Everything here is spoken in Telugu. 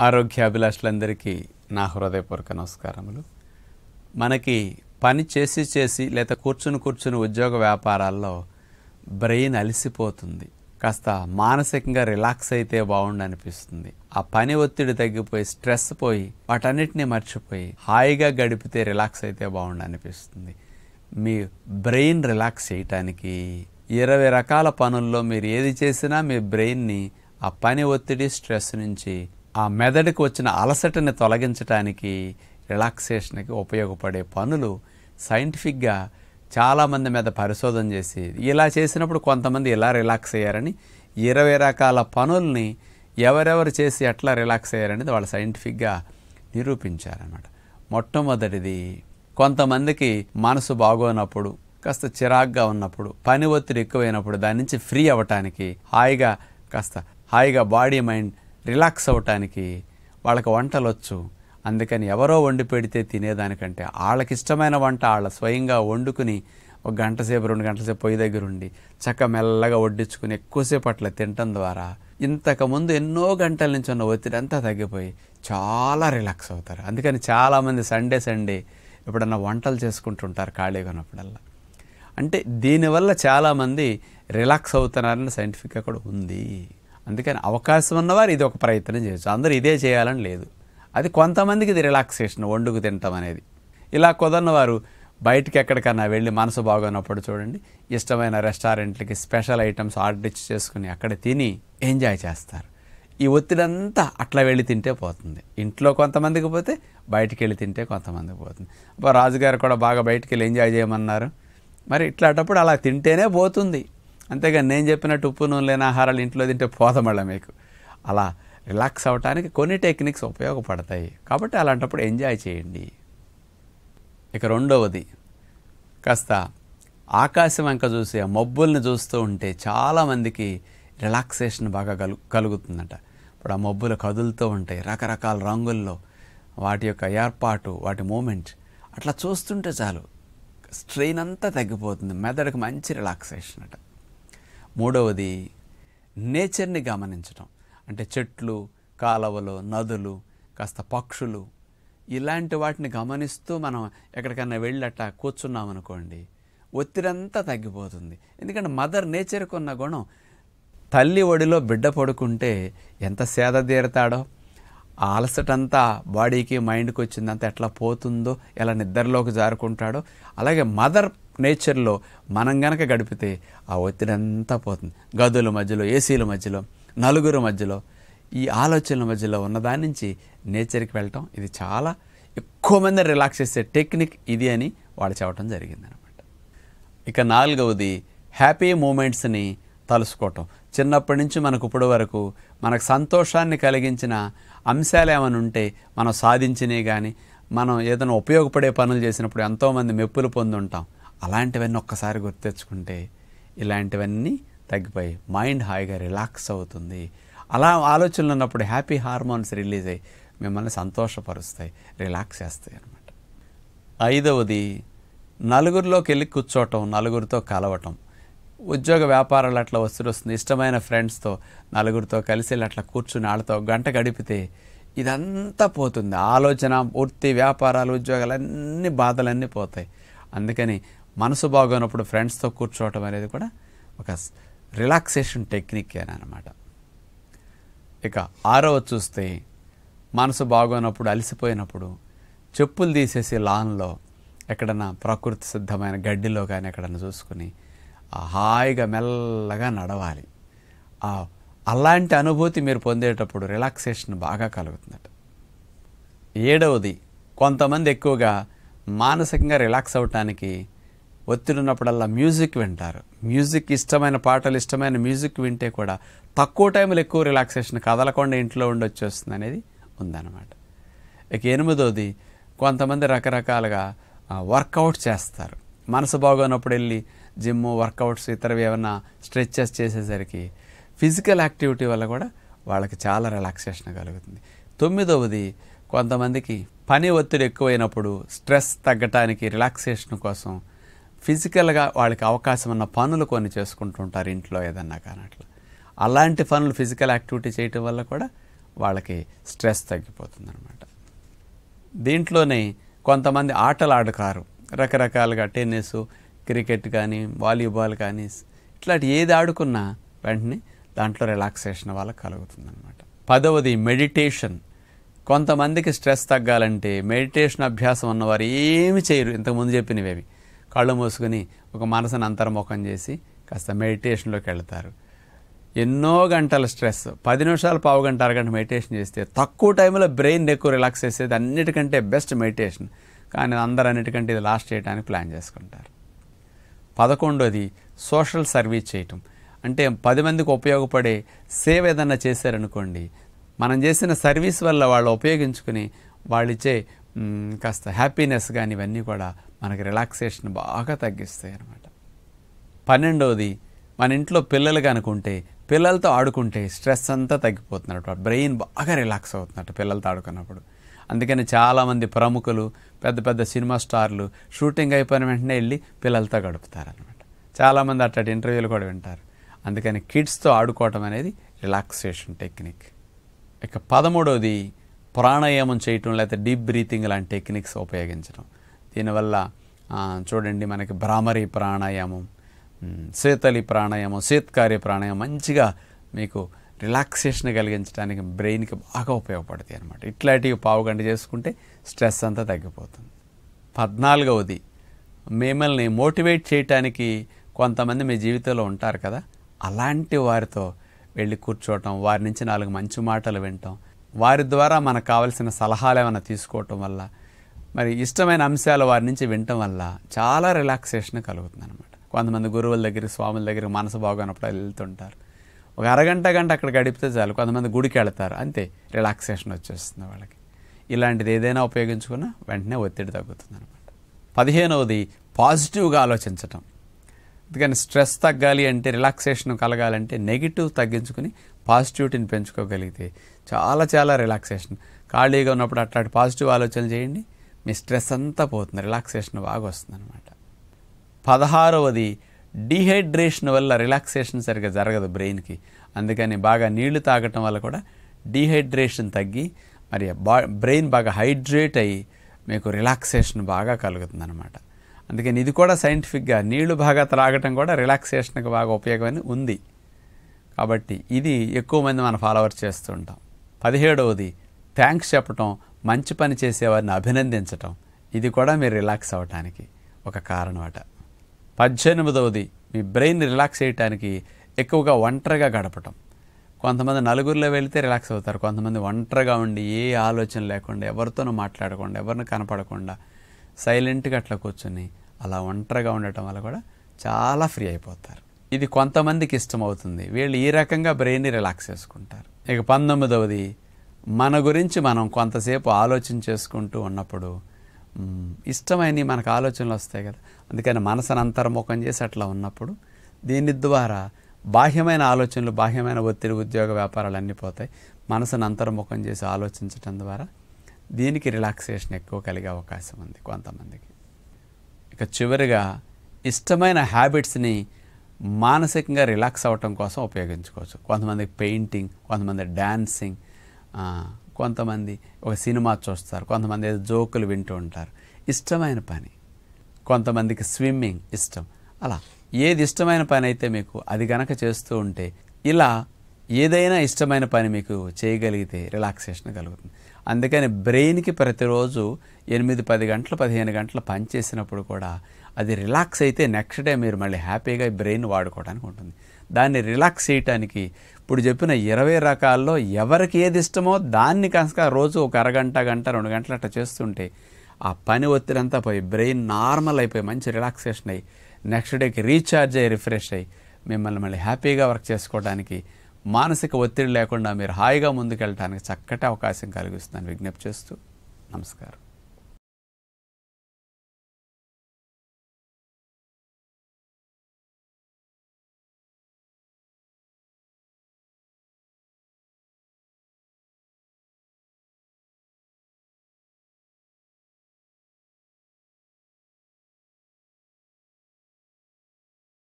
ఆరోగ్యాభిలాషులందరికీ నా హృదయపూర్వక నమస్కారములు. మనకి పని చేసి చేసి లేదా కూర్చుని కూర్చుని ఉద్యోగ వ్యాపారాల్లో బ్రెయిన్ అలసిపోతుంది. కాస్త మానసికంగా రిలాక్స్ అయితే బాగుండు అనిపిస్తుంది ఆ పని ఒత్తిడి తగ్గిపోయి స్ట్రెస్ పోయి వాటన్నిటిని మర్చిపోయి హాయిగా గడిపితే రిలాక్స్ అయితే బాగుండు అనిపిస్తుంది మీ బ్రెయిన్ రిలాక్స్ చేయటానికి ఇరవై రకాల పనుల్లో మీరు ఏది చేసినా మీ బ్రెయిన్ని ఆ పని ఒత్తిడి స్ట్రెస్ నుంచి ఆ మెదడుకు వచ్చిన అలసటని తొలగించడానికి రిలాక్సేషన్కి ఉపయోగపడే పనులు సైంటిఫిక్గా చాలామంది మీద పరిశోధన చేసి ఇలా చేసినప్పుడు కొంతమంది ఇలా రిలాక్స్ అయ్యారని ఇరవై రకాల పనుల్ని ఎవరెవరు చేసి ఎట్లా రిలాక్స్ అయ్యారనేది వాళ్ళు సైంటిఫిక్గా నిరూపించారనమాట మొట్టమొదటిది కొంతమందికి మనసు బాగోనప్పుడు కాస్త చిరాగ్గా ఉన్నప్పుడు పని ఒత్తిడి ఎక్కువైనప్పుడు దాని నుంచి ఫ్రీ అవ్వటానికి హాయిగా కాస్త హాయిగా బాడీ మైండ్ రిలాక్స్ అవ్వటానికి వాళ్ళకి వంటలు వచ్చు అందుకని ఎవరో వండి పెడితే తినేదానికంటే వాళ్ళకి ఇష్టమైన వంట వాళ్ళ స్వయంగా వండుకుని ఒక గంట సేపు రెండు గంటల సేపు పొయ్యి దగ్గర ఉండి చక్క మెల్లగా వడ్డించుకుని ఎక్కువసేపు అట్లా తినటం ద్వారా ఇంతకుముందు ఎన్నో గంటల నుంచి ఉన్న ఒత్తిడి అంతా తగ్గిపోయి చాలా రిలాక్స్ అవుతారు. అందుకని చాలామంది సండే సండే ఎప్పుడన్నా వంటలు చేసుకుంటుంటారు ఖాళీగా ఉన్నప్పుడల్లా. అంటే దీనివల్ల చాలామంది రిలాక్స్ అవుతున్నారని సైంటిఫిక్గా కూడా ఉంది. అందుకని అవకాశం ఉన్నవారు ఇది ఒక ప్రయత్నం చేయొచ్చు. అందరూ ఇదే చేయాలని లేదు. అది కొంతమందికి ఇది రిలాక్సేషన్ వండుకు తినటం అనేది. ఇలా కుదరని వారు బయటికి ఎక్కడికన్నా వెళ్ళి మనసు బాగోనప్పుడు చూడండి ఇష్టమైన రెస్టారెంట్లకి స్పెషల్ ఐటమ్స్ ఆర్డర్ ఇచ్చి చేసుకుని అక్కడ తిని ఎంజాయ్ చేస్తారు. ఈ ఒత్తిడంతా అట్లా వెళ్ళి తింటే పోతుంది. ఇంట్లో కొంతమందికి పోతే బయటికి వెళ్ళి తింటే కొంతమందికి పోతుంది. అప్పుడు రాజుగారు కూడా బాగా బయటికి వెళ్ళి ఎంజాయ్ చేయమన్నారు. మరి ఇట్లాంటప్పుడు అలా తింటేనే పోతుంది. అంతేగాని నేను చెప్పినట్టు ఉప్పు నూనె లేని ఆహారాలు ఇంట్లో తింటే పోదమళ్ళ మీకు? అలా రిలాక్స్ అవ్వటానికి కొన్ని టెక్నిక్స్ ఉపయోగపడతాయి. కాబట్టి అలాంటప్పుడు ఎంజాయ్ చేయండి. ఇక రెండవది కాస్త ఆకాశం వెంక చూసి ఆ మబ్బుల్ని చూస్తూ ఉంటే చాలామందికి రిలాక్సేషన్ బాగా కలు కలుగుతుందట. ఇప్పుడు ఆ మబ్బులు కదులుతూ ఉంటాయి రకరకాల రంగుల్లో. వాటి యొక్క ఏర్పాటు వాటి మూమెంట్ అట్లా చూస్తుంటే చాలు స్ట్రెయిన్ అంతా తగ్గిపోతుంది. మెదడుకు మంచి రిలాక్సేషన్ అట. మూడవది నేచర్ని గమనించడం అంటే చెట్లు కాలవలు నదులు కాస్త పక్షులు ఇలాంటి వాటిని గమనిస్తూ మనం ఎక్కడికైనా వెళ్ళట కూర్చున్నాం అనుకోండి ఒత్తిడంతా తగ్గిపోతుంది. ఎందుకంటే మదర్ నేచర్కి ఉన్న గుణం తల్లి ఒడిలో బిడ్డ పడుకుంటే ఎంత సేద తీరతాడో ఆ అలసటంతా బాడీకి మైండ్కి వచ్చిందంతా ఎట్లా పోతుందో ఎలా నిద్రలోకి జారుకుంటాడో అలాగే మదర్ నేచర్లో మనం గనక గడిపితే ఆ ఒత్తిడి అంతా పోతుంది. గదుల మధ్యలో ఏసీల మధ్యలో నలుగురు మధ్యలో ఈ ఆలోచనల మధ్యలో ఉన్న దాని నుంచి నేచర్కి వెళ్ళటం ఇది చాలా ఎక్కువ మంది రిలాక్స్ చేసే టెక్నిక్ ఇది అని వాళ్ళు చెప్పడం జరిగిందనమాట. ఇక నాలుగవది హ్యాపీ మూమెంట్స్ని తలుసుకోవటం. చిన్నప్పటి నుంచి మనకు ఇప్పటి వరకు మనకు సంతోషాన్ని కలిగించిన అంశాలు ఏమైనా ఉంటే మనం సాధించినవి కానీ మనం ఏదైనా ఉపయోగపడే పనులు చేసినప్పుడు ఎంతోమంది మెప్పులు పొంది ఉంటాం అలాంటివన్నీ ఒక్కసారి గుర్తు తెచ్చుకుంటే ఇలాంటివన్నీ తగ్గిపోయి మైండ్ హాయిగా రిలాక్స్ అవుతుంది. అలా ఆలోచనలు ఉన్నప్పుడు హ్యాపీ హార్మోన్స్ రిలీజ్ అయ్యి మిమ్మల్ని సంతోషపరుస్తాయి రిలాక్స్ చేస్తాయి అనమాట ఐదవది నలుగురిలోకి వెళ్ళి కూర్చోవటం నలుగురితో కలవటం. ఉద్యోగ వ్యాపారాలు అట్లా వస్తుంది వస్తుంది. ఇష్టమైన ఫ్రెండ్స్తో నలుగురితో కలిసి అట్లా కూర్చుని వాళ్ళతో గంట గడిపితే ఇదంతా పోతుంది. ఆలోచన పూర్తి వ్యాపారాలు ఉద్యోగాలు అన్ని బాధలన్నీ పోతాయి. అందుకని మనసు బాగోనప్పుడు ఫ్రెండ్స్తో కూర్చోవటం అనేది కూడా ఒక రిలాక్సేషన్ టెక్నిక్ అనమాట ఇక ఆరవ చూస్తే మనసు బాగోనప్పుడు అలసిపోయినప్పుడు చెప్పులు తీసేసి లాన్లో ఎక్కడన్నా ప్రకృతి సిద్ధమైన గడ్డిలో కానీ ఎక్కడన్నా చూసుకుని హాయిగా మెల్లగా నడవాలి. ఆ అలాంటి అనుభూతి మీరు పొందేటప్పుడు రిలాక్సేషన్ బాగా కలుగుతుందట. ఏడవది కొంతమంది ఎక్కువగా మానసికంగా రిలాక్స్ అవ్వటానికి ఒత్తిడి ఉన్నప్పుడల్లా మ్యూజిక్ వింటారు. మ్యూజిక్ ఇష్టమైన పాటలు ఇష్టమైన మ్యూజిక్ వింటే కూడా తక్కువ టైంలో ఎక్కువ రిలాక్సేషన్ కదలకుండా ఇంట్లో ఉండొచ్చు వస్తుంది అనేది ఉందన్నమాట. ఇక ఎనిమిదోది కొంతమంది రకరకాలుగా వర్కౌట్ చేస్తారు. మనసు బాగోనప్పుడు వెళ్ళి జిమ్ వర్కౌట్స్ ఇతరవి ఏమైనా స్ట్రెచెస్ చేసేసరికి ఫిజికల్ యాక్టివిటీ వల్ల కూడా వాళ్ళకి చాలా రిలాక్సేషన్ కలుగుతుంది. తొమ్మిదవది కొంతమందికి పని ఒత్తిడి ఎక్కువైనప్పుడు స్ట్రెస్ తగ్గటానికి రిలాక్సేషన్ కోసం ఫిజికల్గా వాళ్ళకి అవకాశం ఉన్న పనులు కొన్ని చేసుకుంటుంటారు ఇంట్లో ఏదన్నా కానీ అట్లా. అలాంటి పనులు ఫిజికల్ యాక్టివిటీ చేయటం వల్ల కూడా వాళ్ళకి స్ట్రెస్ తగ్గిపోతుంది అనమాట దీంట్లోనే కొంతమంది ఆటలు ఆడకారు రకరకాలుగా టెన్నిస్ క్రికెట్ కానీ వాలీబాల్ కానీ ఇట్లాంటి ఏది ఆడుకున్నా వెంటనే దాంట్లో రిలాక్సేషన్ వాళ్ళకి కలుగుతుంది అనమాట పదవది మెడిటేషన్. కొంతమందికి స్ట్రెస్ తగ్గాలంటే మెడిటేషన్ అభ్యాసం ఉన్నవారు ఏమి చేయరు. ఇంతకుముందు చెప్పినవేవి కళ్ళు మూసుకుని ఒక మనసును అంతర్ముఖం చేసి కాస్త మెడిటేషన్లోకి వెళ్తారు. ఎన్నో గంటల స్ట్రెస్ పది నిమిషాలు పావు గంట అరగంట మెడిటేషన్ చేస్తే తక్కువ టైంలో బ్రెయిన్ ఎక్కువ రిలాక్స్ చేసేది అన్నిటికంటే బెస్ట్ మెడిటేషన్. కానీ అందరూ అన్నిటికంటే ఇది లాస్ట్ చేయడానికి ప్లాన్ చేసుకుంటారు. పదకొండోది సోషల్ సర్వీస్ చేయటం. అంటే పది మందికి ఉపయోగపడే సేవ ఏదన్నా చేశారనుకోండి మనం చేసిన సర్వీస్ వల్ల వాళ్ళు ఉపయోగించుకుని వాళ్ళు ఇచ్చే కాస్త హ్యాపీనెస్ కానీ ఇవన్నీ కూడా మనకి రిలాక్సేషన్ బాగా తగ్గిస్తాయి అన్నమాట. పన్నెండవది మన ఇంట్లో పిల్లలు కనుకుంటే పిల్లలతో ఆడుకుంటే స్ట్రెస్ అంతా తగ్గిపోతున్నట్టు బ్రెయిన్ బాగా రిలాక్స్ అవుతున్నట్టు పిల్లలతో ఆడుకున్నప్పుడు. అందుకని చాలామంది ప్రముఖులు పెద్ద పెద్ద సినిమా స్టార్లు షూటింగ్ అయిపోయిన వెంటనే వెళ్ళి పిల్లలతో గడుపుతారనమాట చాలామంది అట్లాంటి ఇంటర్వ్యూలు కూడా వింటారు. అందుకని కిడ్స్తో ఆడుకోవటం అనేది రిలాక్సేషన్ టెక్నిక్ ఇక పదమూడవది ప్రాణాయామం చేయటం లేకపోతే డీప్ బ్రీతింగ్ లాంటి టెక్నిక్స్ ఉపయోగించడం దీనివల్ల చూడండి మనకి భ్రామరి ప్రాణాయామం శీతలి ప్రాణాయామం శీత్కారి ప్రాణాయామం మంచిగా మీకు రిలాక్సేషన్ కలిగించడానికి బ్రెయిన్కి బాగా ఉపయోగపడతాయి అనమాట ఇట్లాంటివి పావుగంట చేసుకుంటే స్ట్రెస్ అంతా తగ్గిపోతుంది. పద్నాలుగవది మిమ్మల్ని మోటివేట్ చేయటానికి కొంతమంది మీ జీవితంలో ఉంటారు కదా అలాంటి వారితో వెళ్ళి కూర్చోవటం వారి నుంచి నాలుగు మంచి మాటలు వినటం వారి ద్వారా మనకు కావలసిన సలహాలు ఏమైనా తీసుకోవటం వల్ల మరి ఇష్టమైన అంశాలు వారి నుంచి వినటం వల్ల చాలా రిలాక్సేషన్ కలుగుతుంది అనమాట కొంతమంది గురువుల దగ్గర స్వాముల దగ్గర మనసు బాగున్నప్పుడు వెళ్తుంటారు. ఒక అరగంట గంట అక్కడ గడిపితే చాలు కొంతమంది గుడికి వెళ్తారు అంతే రిలాక్సేషన్ వచ్చేస్తుంది వాళ్ళకి. ఇలాంటిది ఏదైనా ఉపయోగించుకున్నా వెంటనే ఒత్తిడి తగ్గుతుంది అనమాట పదిహేనవది పాజిటివ్గా ఆలోచించటం. అందుకని స్ట్రెస్ తగ్గాలి అంటే రిలాక్సేషన్ కలగాలంటే నెగిటివ్ తగ్గించుకుని పాజిటివిటీని పెంచుకోగలిగితే చాలా చాలా రిలాక్సేషన్. ఖాళీగా ఉన్నప్పుడు అట్లాంటి పాజిటివ్ ఆలోచనలు చేయండి మీ స్ట్రెస్ అంతా పోతుంది రిలాక్సేషన్ బాగా వస్తుంది అనమాట పదహారవది డీహైడ్రేషన్ వల్ల రిలాక్సేషన్ సరిగ్గా జరగదు బ్రెయిన్కి. అందుకని బాగా నీళ్ళు తాగటం వల్ల కూడా డీహైడ్రేషన్ తగ్గి మరి బా బ్రెయిన్ బాగా హైడ్రేట్ అయ్యి మీకు రిలాక్సేషన్ బాగా కలుగుతుంది అనమాట అందుకని ఇది కూడా సైంటిఫిక్గా నీళ్ళు బాగా త్రాగటం కూడా రిలాక్సేషన్కి బాగా ఉపయోగమని ఉంది. కాబట్టి ఇది ఎక్కువ మంది మన ఫాలోవర్స్ చేస్తూ ఉంటాం. పదిహేడవది థ్యాంక్స్ చెప్పటం మంచి పని చేసేవారిని అభినందించటం. ఇది కూడా మీరు రిలాక్స్ అవ్వటానికి ఒక కారణం అట పద్దెనిమిదవది మీ బ్రెయిన్ రిలాక్స్ చేయటానికి ఎక్కువగా ఒంటరిగా గడపటం. కొంతమంది నలుగురిలో వెళితే రిలాక్స్ అవుతారు. కొంతమంది ఒంటరిగా ఉండి ఏ ఆలోచన లేకుండా ఎవరితోనూ మాట్లాడకుండా ఎవరిని కనపడకుండా సైలెంట్గా అట్లా కూర్చొని అలా ఒంటరిగా ఉండటం వల్ల కూడా చాలా ఫ్రీ అయిపోతారు. ఇది కొంతమందికి ఇష్టం అవుతుంది వీళ్ళు ఈ రకంగా బ్రెయిన్ని రిలాక్స్ చేసుకుంటారు. ఇక పంతొమ్మిదవది మన గురించి మనం కొంతసేపు ఆలోచన చేసుకుంటూ ఉన్నప్పుడు ఇష్టమైనవి మనకు ఆలోచనలు వస్తాయి కదా. అందుకని మనసును అంతర్ముఖం చేసి అట్లా ఉన్నప్పుడు దీని ద్వారా బాహ్యమైన ఆలోచనలు బాహ్యమైన ఒత్తిడి ఉద్యోగ వ్యాపారాలు అన్నీ పోతాయి. మనసును అంతర్ముఖం చేసి ఆలోచించటం ద్వారా దీనికి రిలాక్సేషన్ ఎక్కువ కలిగే అవకాశం ఉంది కొంతమందికి. ఇక చివరిగా ఇష్టమైన హ్యాబిట్స్ని మానసికంగా రిలాక్స్ అవ్వటం కోసం ఉపయోగించుకోవచ్చు. కొంతమంది పెయింటింగ్ కొంతమంది డ్యాన్సింగ్ కొంతమంది ఒక సినిమా చూస్తారు కొంతమంది ఏదో జోకులు వింటూ ఉంటారు. ఇష్టమైన పని. కొంతమందికి స్విమ్మింగ్ ఇష్టం. అలా ఏది ఇష్టమైన పని అయితే మీకు అది గనక చేస్తూ ఉంటే ఇలా ఏదైనా ఇష్టమైన పని మీకు చేయగలిగితే రిలాక్సేషన్ కలుగుతుంది. అందుకని బ్రెయిన్కి ప్రతిరోజు ఎనిమిది పది గంటలు పదిహేను గంటలు పని చేసినప్పుడు కూడా అది రిలాక్స్ అయితే నెక్స్ట్ డే మీరు మళ్ళీ హ్యాపీగా బ్రెయిన్ వాడుకోవడానికి ఉంటుంది. దాన్ని రిలాక్స్ చేయటానికి ఇప్పుడు చెప్పిన ఇరవై రకాల్లో ఎవరికి ఏది ఇష్టమో దాన్ని కనుక రోజు ఒక అరగంట గంట రెండు గంటలు అట్లా చేస్తుంటే ఆ పని ఒత్తిడంతా పోయి బ్రెయిన్ నార్మల్ అయిపోయి మంచి రిలాక్సేషన్ అయ్యి నెక్స్ట్ డేకి రీఛార్జ్ అయ్యి రిఫ్రెష్ అయ్యి మిమ్మల్ని మళ్ళీ హ్యాపీగా వర్క్ చేసుకోవడానికి మానసిక ఒత్తిడి లేకుండా మీరు హాయిగా ముందుకెళ్ళడానికి చక్కటి అవకాశం కలిగిస్తుందని విజ్ఞప్తి చేస్తూ నమస్కారం.